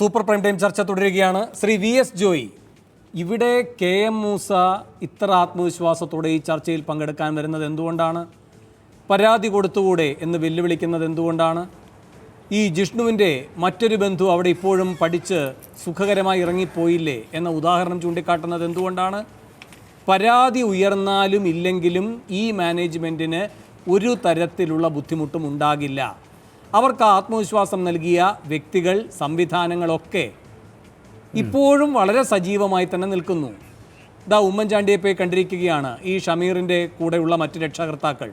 Super prime time ചർച്ച തുടരുകയാണ്. Shri V S Joy ഇവിടെ കെ എം മൂസ ഇത്ര ആത്മവിശ്വാസത്തോടെ ഈ ചർച്ചയിൽ പങ്കെടുക്കാൻ വരുന്നത് എന്തുകൊണ്ടാണ്? പരാതി കൊടുത്തുകൂടെ എന്ന് വെല്ലുവിളിക്കുന്നത് എന്തുകൊണ്ടാണ്? ഈ ജിഷ്ണുവിന്റെ മറ്റൊരു ബന്ധു അവിടെ ഇപ്പോഴും പഠിച്ച് സുഖകരമായി ഇറങ്ങിപ്പോയില്ലേ എന്ന ഉദാഹരണം ചൂണ്ടിക്കാട്ടുന്നത് എന്തുകൊണ്ടാണ്? പരാതി ഉയർന്നാലും ഇല്ലെങ്കിലും ഈ മാനേജ്മെന്റിന് ഒരു തരത്തിലുള്ള ബുദ്ധിമുട്ടും ഉണ്ടാകില്ല. അവർക്ക് ആത്മവിശ്വാസം നൽകിയ വ്യക്തികൾ സംവിധാനങ്ങളൊക്കെ ഇപ്പോഴും വളരെ സജീവമായി തന്നെ നിൽക്കുന്നു. ഇതാ ഉമ്മൻചാണ്ടിയെ പോയി കണ്ടിരിക്കുകയാണ് ഈ ഷമീറിന്റെ കൂടെയുള്ള മറ്റ് രക്ഷകർത്താക്കൾ.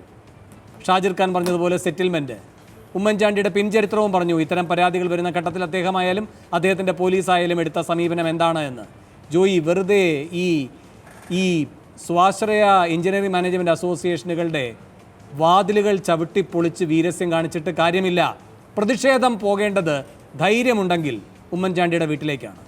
ഷാജിർ ഖാൻ പറഞ്ഞതുപോലെ സെറ്റിൽമെന്റ് ഉമ്മൻചാണ്ടിയുടെ പിൻചരിത്രവും പറഞ്ഞു ഇത്തരം പരാതികൾ വരുന്ന ഘട്ടത്തിൽ അദ്ദേഹമായാലും അദ്ദേഹത്തിന്റെ പോലീസായാലും എടുത്ത സമീപനം എന്താണ് എന്ന്. ജോയി വെറുതെ ഈ ഈ സ്വാശ്രയ എഞ്ചിനീയറിംഗ് മാനേജ്മെന്റ് അസോസിയേഷനുകളുടെ വാതിലുകൾ ചവിട്ടിപ്പൊളിച്ച് വീരസ്യം കാണിച്ചിട്ട് കാര്യമില്ല. പ്രതിഷേധം പോകേണ്ടത് ധൈര്യമുണ്ടെങ്കിൽ ഉമ്മൻചാണ്ടിയുടെ വീട്ടിലേക്കാണ്.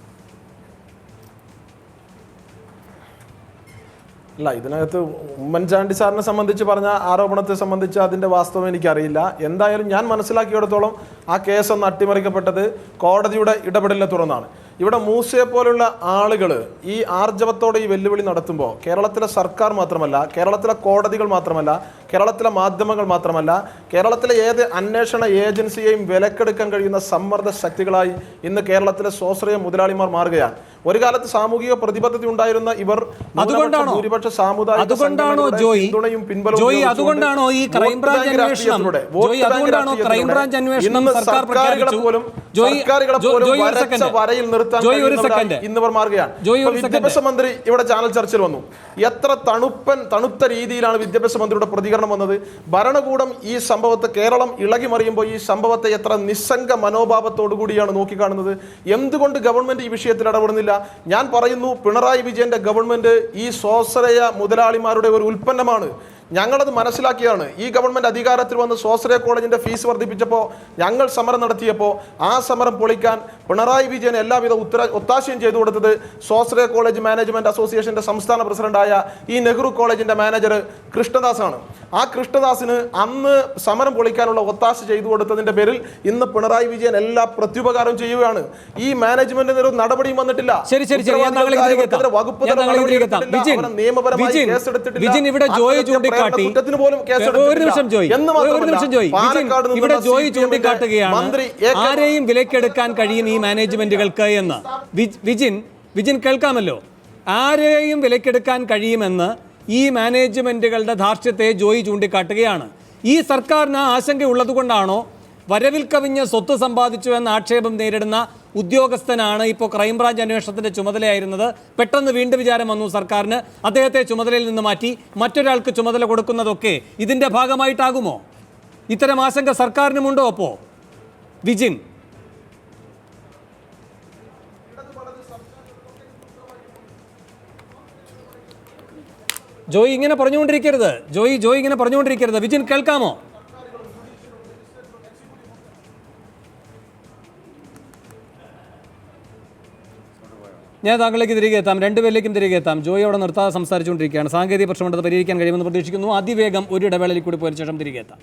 അല്ല ഇതിനകത്ത് ഉമ്മൻചാണ്ടി സാറിനെ സംബന്ധിച്ച് പറഞ്ഞ ആരോപണത്തെ സംബന്ധിച്ച് അതിന്റെ വാസ്തവം എനിക്കറിയില്ല. എന്തായാലും ഞാൻ മനസ്സിലാക്കിയിടത്തോളം ആ കേസ് ഒന്ന് അട്ടിമറിക്കപ്പെട്ടത് കോടതിയുടെ ഇടപെടലിനെ തുടർന്നാണ്. ഇവിടെ മൂസയെ പോലുള്ള ആളുകൾ ഈ ആർജവത്തോടെ ഈ വെല്ലുവിളി നടത്തുമ്പോൾ കേരളത്തിലെ സർക്കാർ മാത്രമല്ല കേരളത്തിലെ കോടതികൾ മാത്രമല്ല കേരളത്തിലെ മാധ്യമങ്ങൾ മാത്രമല്ല കേരളത്തിലെ ഏത് അന്വേഷണ ഏജൻസിയെയും വിലക്കെടുക്കാൻ കഴിയുന്ന സമ്മർദ്ദ ശക്തികളായി ഇന്ന് കേരളത്തിലെ സ്വാശ്രയ മുതലാളിമാർ മാറുകയാണ്. ഒരു കാലത്ത് സാമൂഹിക പ്രതിബദ്ധത ഉണ്ടായിരുന്ന ഇവർ അതുകൊണ്ടാണോ? ഭൂരിപക്ഷ സാമുദായിക അതുകൊണ്ടാണോ ജോയി? പിന്തുണയും പിൻബലവും അതുകൊണ്ടാണോ ഈ വോട്ട് ക്രൈംബ്രാഞ്ച് ബാങ്ക് അന്വേഷണം? ജോയി വോട്ട് ബാങ്ക് അതുകൊണ്ടാണോ ക്രൈംബ്രാഞ്ച് അന്വേഷണം സർക്കാർ സർക്കാരുകളെ പോലും ജോയി സർക്കാരുകളെ പോലും വരച്ച വരയിൽ നിർത്താൻ ജോയി ഒരു കഴിയുന്നവരായി സെക്കൻഡ്. ഇന്നിവർ മാറുകയാണ്. വിദ്യാഭ്യാസ മന്ത്രി ഇവിടെ ചാനൽ ചർച്ചയിൽ വന്നു. എത്ര തണുപ്പൻ തണുത്ത രീതിയിലാണ് വിദ്യാഭ്യാസ മന്ത്രിയുടെ പ്രതികരണം വന്നത്? ഭരണകൂടം ഈ സംഭവത്തെ കേരളം ഇളകി മറിയുമ്പോൾ ഈ സംഭവത്തെ എത്ര നിസ്സംഗ മനോഭാവത്തോടു കൂടിയാണ് നോക്കിക്കാണുന്നത്? എന്തുകൊണ്ട് ഗവൺമെന്റ് ഈ വിഷയത്തിൽ ഇടപെടുന്നില്ല? ഞാൻ പറയുന്നു പിണറായി വിജയന്റെ ഗവൺമെന്റ് ഈ സ്വാശ്രയ മുതലാളിമാരുടെ ഒരു ഉൽപ്പന്നമാണ്. ഞങ്ങളത് മനസ്സിലാക്കിയാണ്. ഈ ഗവൺമെന്റ് അധികാരത്തിൽ വന്ന് സ്വാശ്രയ കോളേജിന്റെ ഫീസ് വർദ്ധിപ്പിച്ചപ്പോൾ ഞങ്ങൾ സമരം നടത്തിയപ്പോൾ ആ സമരം പൊളിക്കാൻ പിണറായി വിജയൻ എല്ലാവിധ ഉത്തര ഒത്താശയും ചെയ്തു കൊടുത്തത് സ്വാശ്രയ കോളേജ് മാനേജ്മെന്റ് അസോസിയേഷന്റെ സംസ്ഥാന പ്രസിഡന്റായ ഈ നെഹ്റു കോളേജിന്റെ മാനേജർ കൃഷ്ണദാസാണ്. ആ കൃഷ്ണദാസിന് അന്ന് സമരം പൊളിക്കാനുള്ള ഒത്താശ ചെയ്തു കൊടുത്തതിന്റെ പേരിൽ ഇന്ന് പിണറായി വിജയൻ എല്ലാ പ്രത്യുപകാരം ചെയ്യുകയാണ്. ഈ മാനേജ്മെന്റിന് ഒരു നടപടിയും വന്നിട്ടില്ല. ശരി ശരി ശരി. വകുപ്പ് നിയമപരമായി കേസെടുത്തിട്ടില്ല. ചൂണ്ടിക്കാട്ടി ഒരു നിമിഷം ജോയി ഒരു- നിമിഷം ഇവിടെ ജോയി ചൂണ്ടിക്കാട്ടുകയാണ് ആരെയും വിലക്കെടുക്കാൻ കഴിയും ഈ മാനേജ്മെന്റുകൾക്ക് എന്ന്. വിജിൻ വിജിൻ കേൾക്കാമല്ലോ. ആരെയും വിലക്കെടുക്കാൻ കഴിയുമെന്ന് ഈ മാനേജ്മെന്റുകളുടെ ധാർഷ്ട്യത്തെ ജോയി ചൂണ്ടിക്കാട്ടുകയാണ്. ഈ സർക്കാരിന് ആ ആശങ്ക ഉള്ളതുകൊണ്ടാണോ വരവിൽ കവിഞ്ഞ സ്വത്ത് സമ്പാദിച്ചു എന്ന ആക്ഷേപം നേരിടുന്ന ഉദ്യോഗസ്ഥനാണ് ഇപ്പോൾ ക്രൈംബ്രാഞ്ച് അന്വേഷണത്തിന്റെ ചുമതലയായിരുന്നത്. പെട്ടെന്ന് വീണ്ടും വിചാരം വന്നു സർക്കാരിന്. അദ്ദേഹത്തെ ചുമതലയിൽ നിന്ന് മാറ്റി. മറ്റൊരാൾക്ക് ചുമതല കൊടുക്കുന്നതൊക്കെ ഇതിന്റെ ഭാഗമായിട്ടാകുമോ? ഇത്തരം ആശങ്ക സർക്കാരിനുമുണ്ടോ അപ്പോൾ വിജിൻ. ജോയി ഇങ്ങനെ പറഞ്ഞുകൊണ്ടിരിക്കരുത്. ജോയി ജോയി ഇങ്ങനെ പറഞ്ഞുകൊണ്ടിരിക്കരുത്. വിജിൻ കേൾക്കാമോ? ഞാൻ താങ്കളിലേക്ക് തിരികെ എത്താം. രണ്ടുപേരിലേക്കും തിരികെ എത്താം. ജോയി അവിടെ നിർത്താതെ സംസാരിച്ചുകൊണ്ടിരിക്കുകയാണ്. സാങ്കേതിക പ്രശ്നമുണ്ടത് പരിഹരിക്കാൻ കഴിയുമെന്ന് പ്രതീക്ഷിക്കുന്നു. അതിവേഗം ഒരു ഇടവേളയിൽ കൂടി പോയതിനു ശേഷം തിരികെ എത്താം.